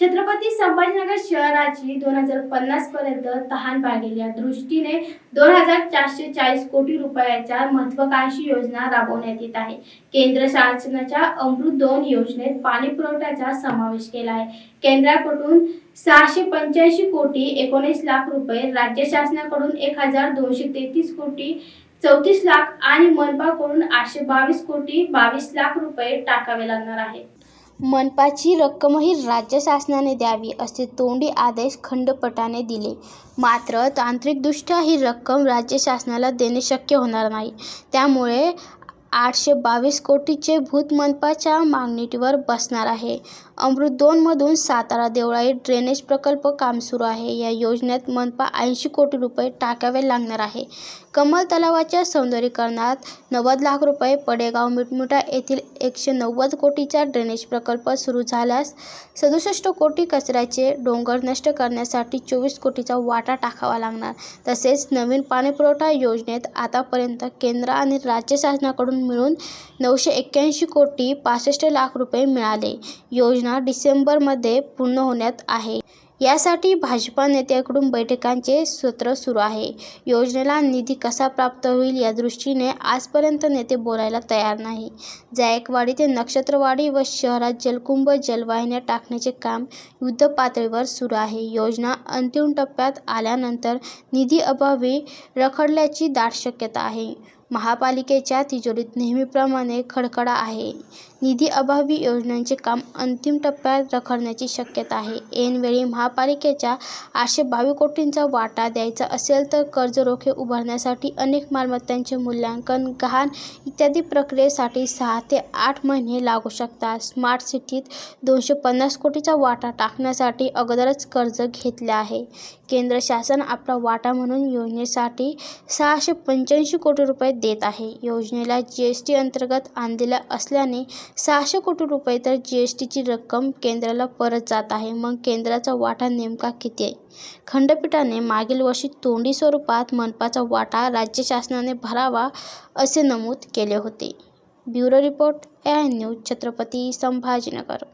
छत्रपती संभाजीनगर शहराची दोन हजार पन्नास पर्यंत तहान भागेल या दृष्टीने दोन हजार चारशे चाळीस कोटी रुपयाच्या महत्वाकांक्षी योजना राबवण्यात येत आहे. केंद्र शासनाच्या अमृत दोन योजनेत पाणी पुरवठ्याचा समावेश केला आहे. केंद्राकडून सहाशे पंच्याऐंशी कोटी एकोणीस लाख रुपये राज्य शासनाकडून एक हजार दोनशे तेहतीस कोटी चौतीस लाख आणि मनपाकडून आठशे बावीस कोटी बावीस लाख रुपये टाकावे लागणार आहे मनपाची रक्कमही राज्य शासनाने द्यावी असे तोंडी आदेश खंडपीठाने दिले. मात्र तांत्रिकदृष्ट्या ही रक्कम राज्य शासनाला देणे शक्य होणार नाही. त्यामुळे आठशे बावीस कोटीचे भूत मनपाच्या मागणीवर बसणार आहे. अमृत दोनमधून सातारा देवळाई ड्रेनेज प्रकल्प काम सुरू आहे. या योजनेत मनपा ऐंशी कोटी रुपये टाकावे लागणार आहे. कमल तलावाच्या सौंदर्यीकरणात नव्वद लाख रुपये पडेगाव मिटमुटा येथील एकशे नव्वद कोटीचा ड्रेनेज प्रकल्प सुरू झाल्यास सदुसष्ट कोटी कचऱ्याचे डोंगर नष्ट करण्यासाठी चोवीस कोटीचा वाटा टाकावा लागणार. तसेच नवीन पाणीपुरवठा योजनेत आतापर्यंत केंद्र आणि राज्य शासनाकडून मिळून नऊशे एक्क्याऐंशी कोटी पासष्ट लाख रुपये मिळाले. योजना डिसेंबरमध्ये पूर्ण होण्यात आहे. यासाठी भाजपा नेत्यांकडून बैठकांचे सत्र सुरू आहे. योजनेला निधी कसा प्राप्त होईल या दृष्टीने आजपर्यंत नेते बोलायला तयार नाही. जायकवाडी ते नक्षत्रवाडी व शहरात जलकुंभ जलवाहिन्या टाकण्याचे काम युद्धपातळीवर सुरू आहे. योजना अंतिम टप्प्यात आल्यानंतर निधी अभावी रखडल्याची दाट शक्यता आहे. महापालिकेच्या तिजोरीत नेहमीप्रमाणे खडखडा आहे. निधी अभावी योजनांचे काम अंतिम टप्प्यात रखडण्याची शक्यता आहे. ऐनवेळी महापालिकेच्या आठशे बावीस कोटींचा वाटा द्यायचा असेल तर कर्जरोखे उभारण्यासाठी अनेक मालमत्तांचे मूल्यांकन गहाण इत्यादी प्रक्रियेसाठी सहा ते आठ महिने लागू शकतात. स्मार्ट सिटीत दोनशे पन्नास कोटीचा वाटा टाकण्यासाठी अगोदरच कर्ज घेतले आहे. केंद्र शासन आपला वाटा म्हणून योजनेसाठी सहाशे पंच्याऐंशी कोटी रुपये देत देत आहे. योजनेला जी एस टी अंतर्गत आणलेल्या असल्याने सहाशे कोटी रुपये तर जी एस टीची रक्कम केंद्राला परत जात आहे. मग केंद्राचा वाटा नेमका किती आहे? खंडपीठाने मागील वर्षी तोंडी स्वरूपात मनपाचा वाटा राज्य शासनाने भरावा असे नमूद केले होते. Bureau report A news Chhatrapati Sambhajinagar.